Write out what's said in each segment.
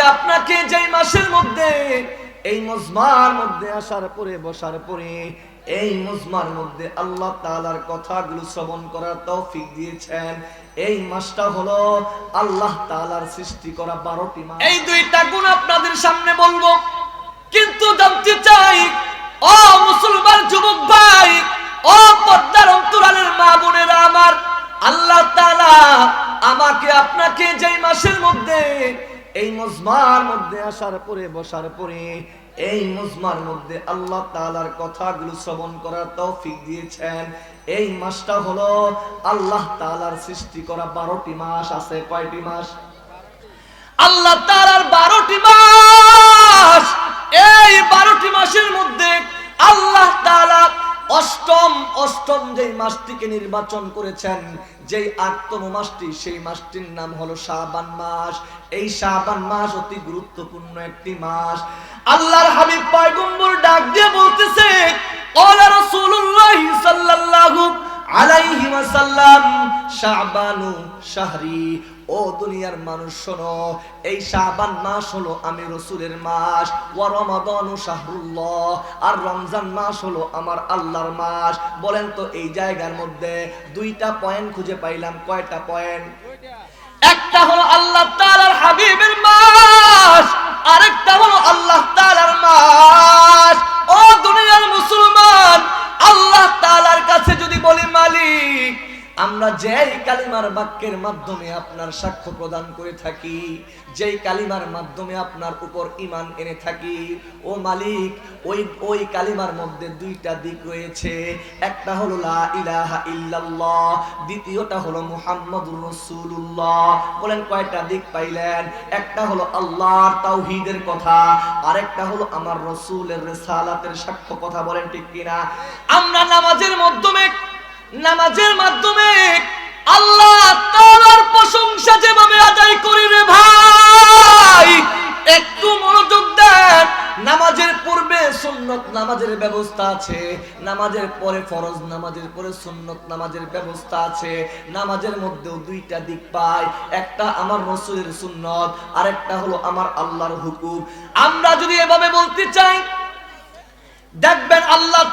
আপনাকে যেই মাসের মধ্যে, এই মজমার মধ্যে আসার পরে, বসার পরে, এই মজমার মধ্যে আল্লাহ তাআলার কথাগুলো শ্রবণ করার তৌফিক দিয়েছেন। এই মাসটা হলো আল্লাহ তাআলার সৃষ্টি করা বারোটি মাস। এই দুইটা গুণ আপনাদের সামনে বলব। কিন্তু জানতে চাই, ও মুসলমান যুবক ভাই, ও পদ্মার অন্তরালের মা বোনেরা আমার, আল্লাহ তাআলা আমাকে আপনাকে যেই মাসের মধ্যে এই মজমার মধ্যে আসার পরে, বসার পরে, এই মজমার মধ্যে আল্লাহ তাআলার কথাগুলো শ্রবণ করার তৌফিক দিয়েছেন। এই মাসটা হলো আল্লাহ তালার সৃষ্টি করা বারোটি মাস। আছে কয়টি মাস? আল্লাহ তালার বারোটি মাস! এই বারোটি মাসের মধ্যে আল্লাহ তাআলা অষ্টম অষ্টম যেই মাসটিকে নির্বাচন করেছেন, যেই আটতম মাসটি, সেই মাসটির নাম হলো শাবান মাস। এই শাবান মাস অতি গুরুত্বপূর্ণ একটি মাস। আল্লাহর হাবিব পয়গম্বর ডাক দিয়ে বলতেছে অলা রাসূলুল্লাহ সাল্লাল্লাহু আলাইহি ওয়াসাল্লাম শাবানু শাহরি। ও দুনিয়ার মানুষ শোনো, এই শাবান মাস হলো আমি রসুলের মাস, ওয়া রমাদানু শাহরুল্লাহ। আর রমজান মাস হলো আমার আল্লাহর মাস। বলেন তো এই জায়গার মধ্যে দুইটা পয়েন্ট খুঁজে পাইলাম, কয়টা পয়েন্ট? একটা হলো আল্লাহ তাআলার হাবিবের মাস, আরেকটা হলো আল্লাহ তাআলার মাস। কাছে যদি বলি মালিক আমরা যেই কালিমার বাক্যের মাধ্যমে আপনার সাক্ষ্য প্রদান করে থাকি, যেই কালিমার মাধ্যমে আপনার উপর ইমান এনে থাকি, ও মালিক, ওই ওই কালিমার মধ্যে দুইটা দিক রয়েছে। একটা হলো লা ইলাহা ইল্লাল্লাহ, দ্বিতীয়টা হলো মুহাম্মাদুর রাসূলুল্লাহ। বলেন, কয়টা দিক পাইলেন? একটা হলো আল্লাহর তাওহীদের কথা, আরেকটা হলো আমার রাসূলের রিসালাতের সাক্ষ্য কথা। বলেন ঠিক কিনা? আমরা নামাজের মাধ্যমে নামাজের মাধ্যমে আল্লাহ তাআলার প্রশংসা যেভাবে আদায় করি রে ভাই, একটু মনোযোগ দেন। নামাজের পূর্বে সুন্নত নামাজের ব্যবস্থা আছে, নামাজের পরে ফরজ, নামাজের পরে সুন্নত নামাজের ব্যবস্থা আছে। নামাজের মধ্যেও দুইটা দিক পাই, একটা আমার রসুলের সুন্নত আর একটা হলো আমার আল্লাহর হুকুম। আমরা যদি এভাবে বলতে চাই, দেখবেন আল্লাহ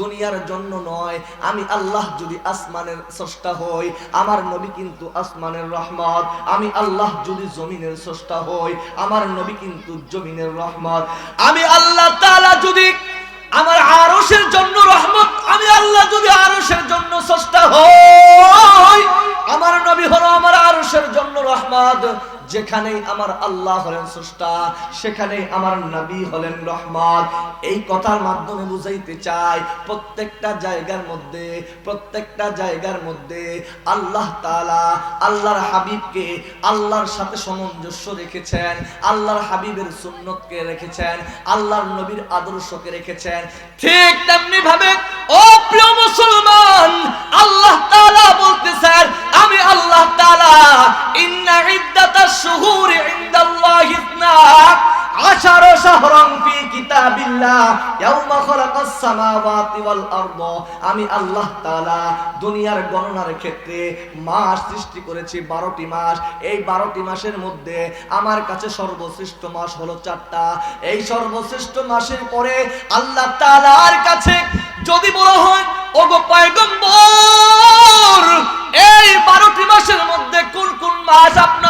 দুনিয়ার জন্য নয়, আমি আল্লাহ যদি আসমানের স্রষ্টা হই, আমার নবী কিন্তু আসমানের রহমত। আমি আল্লাহ যদি জমিনের স্রষ্টা হই, আমার নবী কিন্তু জমিনের রহমত। আমি আল্লাহ তাআলা যদি আমার আরশের জন্য রহমত, আমি আল্লাহ যদি আরশের জন্য সস্তা হই, আমার নবী হলো আমার আরশের জন্য রহমত। যেখানেই আমার আল্লাহ হলেন স্রষ্টা, সেখানেই আমার নবী হলেন রহমত এই কথার মাধ্যমে বুঝাইতে চাই, প্রত্যেকটা জায়গার মধ্যে, প্রত্যেকটা জায়গার মধ্যে আল্লাহ তাআলা আল্লাহর হাবিবকে আল্লাহর সাথে সামঞ্জস্য রেখেছেন, আল্লাহর হাবিবের সুন্নতকে রেখেছেন, আল্লাহর নবীর আদর্শকে রেখেছেন। ঠিক তেমনি ভাবে, ও প্রিয় মুসলমান, আল্লাহ তাআলা বলতেছেন, আমি আল্লাহ তাআলা, ইন্না ইদ্দাতাশ শুহুরি ইনদাল্লাহি ইসনা আশারা শাহরান ফি কিতাবিল্লাহ, ইয়াউমা খালাকাস সামাওয়াতি ওয়াল আরদ। আমি আল্লাহ তাআলা দুনিয়ার গণনার ক্ষেত্রে মাস সৃষ্টি করেছি 12টি মাস। এই 12টি মাসের মধ্যে আমার কাছে সর্বশ্রেষ্ঠ মাস হলো চারটা। এই সর্বশ্রেষ্ঠ মাসের পরে আল্লাহ তাআলার কাছে যদি বলা হয়, ওগো পয়গম্বর, এই 12টি মাসের মধ্যে কোন কোন মাস আপনার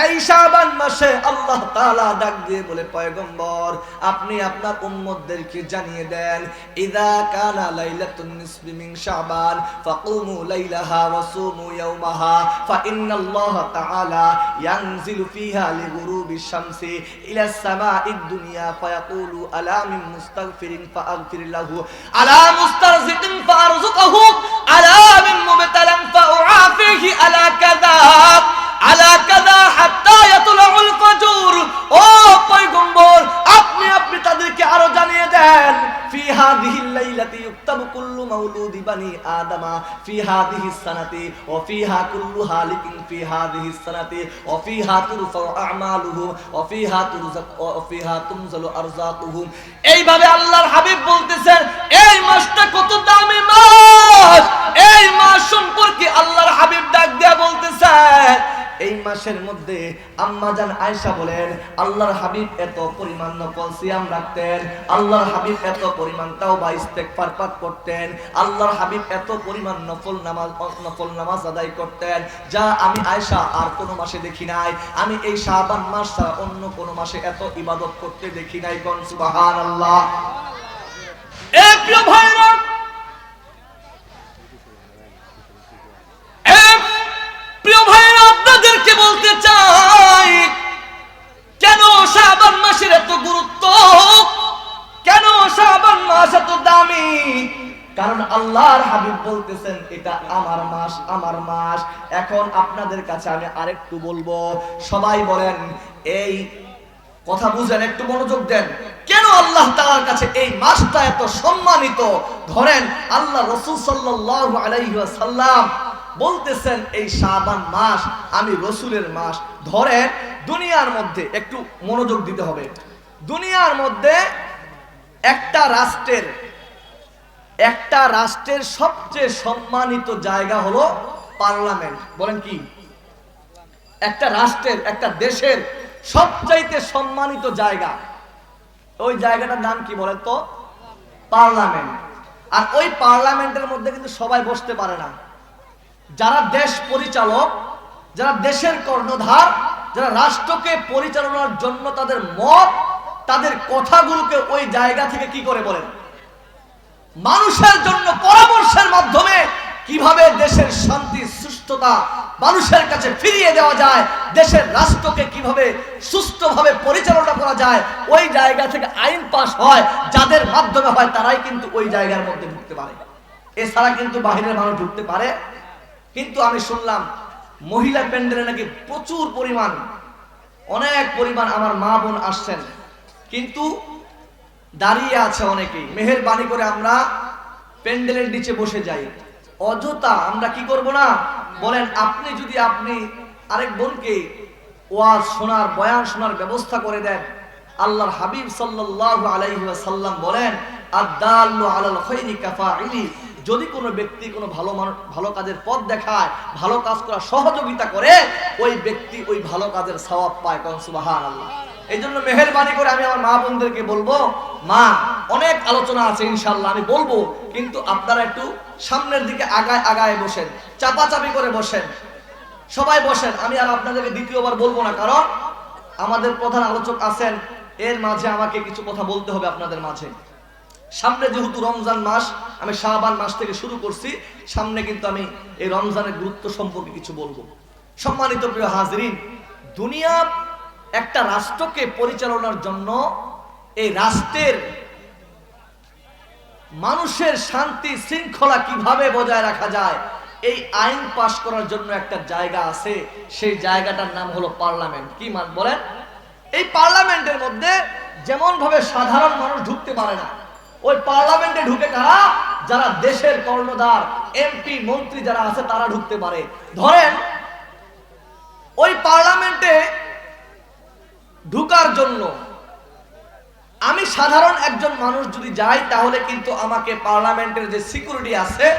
এই শাবান মাসে আল্লাহ তাআলা ডাক দিয়ে বলে, পয়গম্বর, আপনি আপনার উম্মতদেরকে জানিয়ে দেন, ইদা কানা লাইলাতুন নিসফি মিন শাবান, ফাকুমু লাইলাহা ওয়া সুমু ইয়াওমাহা ফাইন্নাল্লাহ তাআলা ইয়ানজিলু ফিহা লিগুরুবি শামসি, ইলা সামাঈদ দুনিয়া, ফায়াকুলু আলা মিন মুস্তাগফিরিন ফাআগফির লাহু, আলা মুস্তারজিকিন ফারযুকহু আলা মিন মুবতালান ফাউআফিহি আলা কাযাব। আলা কাযা হাত্তা ইয়াতলাউল ফাজর। ও পয়গম্বর, আপনি আপনি তাদেরকে আরও জানিয়ে দেন, ফি লাইলাতি ইউক্তাবু কুল্লু মাউলুদি বানি ফি হাদিহিস সানাতি ফিহা কুল্লু হালিকিন, ফি হাদিহিস সানাতি ফিহা তুরফাউ আমালুহু ওয়া ফিহা ফিহা তুমজালু এইভাবে আল্লাহর হাবিব বলতেছেন, এই মাসটা কত দামি মাস এই মাস সম্পর্কে আল্লাহর হাবিব ডাক দেয়া বলতেছেন এই মাসের মধ্যে আম্মাজান আয়েশা বলেন, আল্লাহর হাবিব এত পরিমাণ নফল সিয়াম রাখতেন, আল্লাহর হাবিব এত পরিমাণ তাওবা ইস্তেগফার পাঠ করতেন, আল্লাহর হাবিব এত পরিমাণ নফল নামাজ নফল নামাজ আদায় করতেন। যা আমি আয়েশা আর কোনো মাসে দেখি নাই, আমি এই শাবান মাস ছাড়া অন্য কোনো মাসে এত ইবাদত করতে দেখি নাই কোন এ প্রিয় ভাইরা বলতেছেন, এটা আমার মাস আমার মাস। এখন আপনাদের কাছে আমি আরেকটু বলব। সবাই বলেন, এই কথা বুঝেন, একটু মনোযোগ দেন। কেন আল্লাহ তাআলার কাছে এই মাসটা এত সম্মানিত? ধরেন, আল্লাহ রসুল সাল্লাল্লাহু আলাইহি ওয়াসাল্লাম বলতেছেন, এই শাবান মাস আমি রসুলের মাস। ধরেন, দুনিয়ার মধ্যে একটু মনোযোগ দিতে হবে। দুনিয়ার মধ্যে একটা রাষ্ট্রের একটা রাষ্ট্রের সবচেয়ে সম্মানিত জায়গা হলো পার্লামেন্ট। বলেন কি? একটা রাষ্ট্রের, একটা দেশের সবচাইতে সম্মানিত জায়গা। ওই জায়গাটার নাম কি বলেন তো? পার্লামেন্ট। আর ওই পার্লামেন্টের মধ্যে কিন্তু সবাই বসতে পারে না। যারা দেশ পরিচালক, যারা দেশের কর্ণধার, যারা রাষ্ট্রকে পরিচালনার জন্য তাদের মত, তাদের কথাগুলোকে ওই জায়গা থেকে কি করে বলেন? মানুষের জন্য পরামর্শের মাধ্যমে কীভাবে দেশের শান্তি, সুস্থতা মানুষের কাছে ফিরিয়ে দেওয়া যায়, দেশের রাষ্ট্রকে কীভাবে সুস্থভাবে পরিচালনা করা যায়, ওই জায়গা থেকে আইন পাস হয়, যাদের মাধ্যমে হয় তারাই কিন্তু ওই জায়গার মধ্যে ঢুকতে পারে। এছাড়া কিন্তু বাহিরের মানুষ ঢুকতে পারে। কিন্তু আমি শুনলাম, মহিলা প্যান্ডেলে নাকি প্রচুর পরিমাণ, অনেক পরিমাণ আমার মা বোন আসছেন। কিন্তু দাঁড়িয়ে আছে অনেকেই মেহেরবানি করে আমরা প্যান্ডেলের নিচে বসে যাই। অযথা আমরা কি করব না? বলেন, আপনি যদি আপনি আরেক বোনকে ওয়াজ শোনার, বয়ান শোনার ব্যবস্থা করে দেন, আল্লাহর হাবিব সাল্লাল্লাহু আলাইহি ওয়াসাল্লাম বলেন আদাল্লু আলাল খাইরি কাফাইলি। যদি কোনো ব্যক্তি কোনো ভালো ভালো কাজের পথ দেখায়, ভালো কাজ করার সহযোগিতা করে, ওই ব্যক্তি ওই ভালো কাজের সওয়াব পায়। কোন সুবহানাল্লাহ। এই জন্য মেহরবানি করে আমি আমার মা বোনদেরকে বলব মা, অনেক আলোচনা আছে ইনশাল্লাহ আমি বলব, কিন্তু আপনারা একটু সামনের দিকে আগায় আগায় বসেন, চাপাচাপি করে বসেন, সবাই বসেন, আমি আর আপনাদেরকে দ্বিতীয়বার বলব না, কারণ আমাদের প্রধান আলোচক আছেন, এর মাঝে আমাকে কিছু কথা বলতে হবে আপনাদের মাঝে। সামনে যেহেতু রমজান মাস, আমি শাহবান মাস থেকে শুরু করছি, সামনে কিন্তু আমি এই রমজানের গুরুত্ব সম্পর্কে কিছু বলব। সম্মানিত প্রিয় হাজরিন, দুনিয়া একটা রাষ্ট্রকে পরিচালনার জন্য এই রাষ্ট্রের মানুষের শান্তি শৃঙ্খলা কীভাবে বজায় রাখা যায়, এই আইন পাশ করার জন্য একটা জায়গা আছে, সেই জায়গাটার নাম হলো পার্লামেন্ট। কি মান, বলেন? এই পার্লামেন্টের মধ্যে যেমন ভাবে সাধারণ মানুষ ঢুকতে পারে না, ওই পার্লামেন্টে ঢুকে কারা? যারা দেশের কর্ণধার, এমপি, মন্ত্রী যারা আছে তারা ঢুকতে পারে। ধরেন, ওই পার্লামেন্টে ঢুকার জন্য আমি সাধারণ একজন মানুষ যদি যাই, তাহলে কিন্তু আমাকে পার্লামেন্টের যে সিকিউরিটি আছে,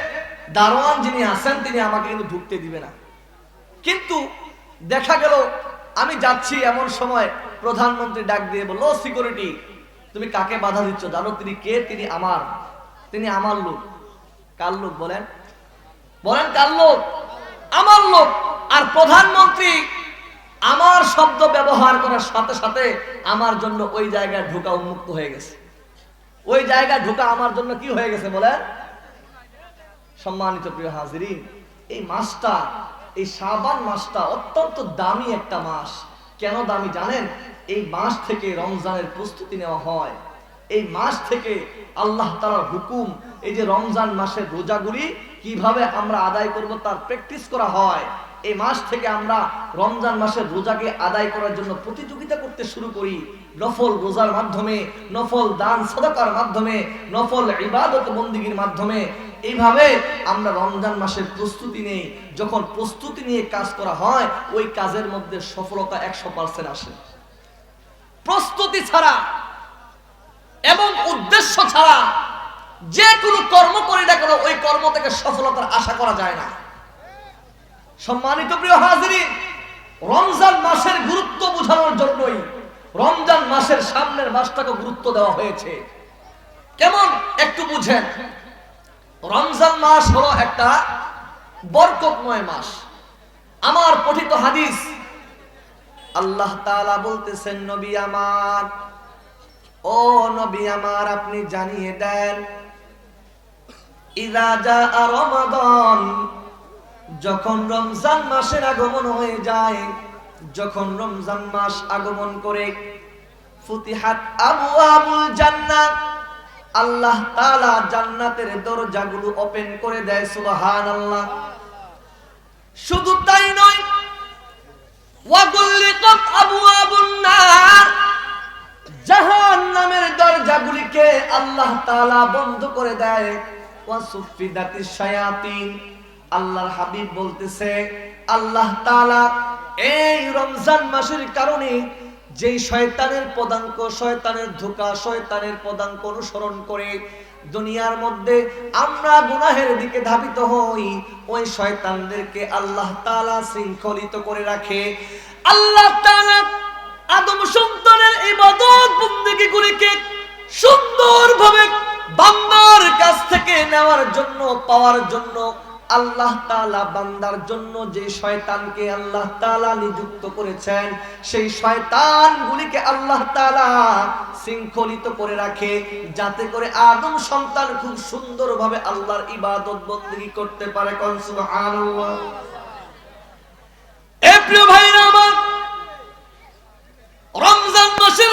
দারোয়ান যিনি আছেন, তিনি আমাকে কিন্তু ঢুকতে দিবে না। কিন্তু দেখা গেল, আমি যাচ্ছি এমন সময় প্রধানমন্ত্রী ডাক দিয়ে বলল সিকিউরিটি, তুমি কাকে বাধা দিচ্ছ? জানো তিনি কে? তিনি আমার। তিনি আমার লোক। কার লোক বলেন? বলেন কার লোক? আমার লোক। আর প্রধানমন্ত্রী আমার শব্দ ব্যবহার করার সাথে সাথে আমার জন্য ওই জায়গায় ঢোকা উন্মুক্ত হয়ে গেছে। ওই জায়গায় ঢোকা আমার জন্য কি হয়ে গেছে বলেন সম্মানিত প্রিয় হাজিরিন, এই মাসটা এই শাবান মাসটা অত্যন্ত দামি একটা মাস কেন দামি জানেন? এই মাস থেকে রমজানের প্রস্তুতি নেওয়া হয়। এই মাস থেকে আল্লাহ তাআলার হুকুম, এই যে রমজান মাসের রোজাগুলি কীভাবে আমরা আদায় করব তার প্র্যাকটিস করা হয়। এই মাস থেকে আমরা রমজান মাসের রোজাকে আদায় করার জন্য প্রতিযোগিতা করতে শুরু করি। নফল রোজার মাধ্যমে, নফল দান সদকার মাধ্যমে, নফল ইবাদত বন্দিগির মাধ্যমে। এইভাবে আমরা রমজান মাসের প্রস্তুতি নেই। যখন প্রস্তুতি নিয়ে কাজ করা হয়, ওই কাজের মধ্যে সফলতা একশো পার্সেন্ট আসে। প্রস্তুতি ছাড়া এবং উদ্দেশ্য ছাড়া যে কোনো কর্ম করি না কেন, ওই কর্ম থেকে সফলতার আশা করা যায় না। সম্মানিত প্রিয় হাজিরি রমজান মাসের গুরুত্ব বোঝানোর জন্যই রমজান মাসের সামনের মাসটাকে গুরুত্ব দেওয়া হয়েছে। কেমন একটু বুঝেন? রমজান মাস হলো একটা বরকতময় মাস। আমার পঠিত হাদিস, আল্লাহ তাআলা বলতেছেন, নবী আমার, ও নবী আমার, আপনি জানিয়ে দেন, ইদা জা রমাদান যখন রমজান মাসের আগমন হয়ে যায়, যখন রমজান মাস আগমন করে, ফুতিহাত আবু আবুল জান্নাত, আল্লাহ তাআলা জান্নাতের দরজাগুলো ওপেন করে দেয়, সুবহানাল্লাহ। শুধু তাই নয়, ওয়াগুল্লিকাত আবওয়াবুন নার, জাহান্নামের দরজাগুলিকে আল্লাহ তাআলা বন্ধ করে দেয় ওয়াসুফিদাতিশ শায়াতিন। আল্লাহর হাবিব বলতেছে, আল্লাহ তাআলা এই রমজান মাসের কারণে যেই শয়তানের পদাঙ্ক, শয়তানের ধোকা, শয়তানের পদাঙ্ক অনুসরণ করে দুনিয়ার মধ্যে আমরা গুনাহের দিকে ধাবিত হই, ওই শয়তানদেরকে আল্লাহ তাআলা শৃঙ্খলিত করে রাখে। আল্লাহ তাআলা আদম সন্তানের ইবাদত বন্দেগী গুলিকে সুন্দরভাবে বান্দার কাছ থেকে নেওয়ার জন্য, পাওয়ার জন্য আল্লাহ তালা বান্দার জন্য যে শয়তানকে আল্লাহ তালা নিযুক্ত করেছেন, সেই শয়তান গুলিকে আল্লাহ তালা শৃঙ্খলিত করে রাখে, যাতে করে আদম সন্তান খুব সুন্দরভাবে আল্লাহর ইবাদত বন্দী করতে পারে। প্রিয় ভাইরা রমজান মাসের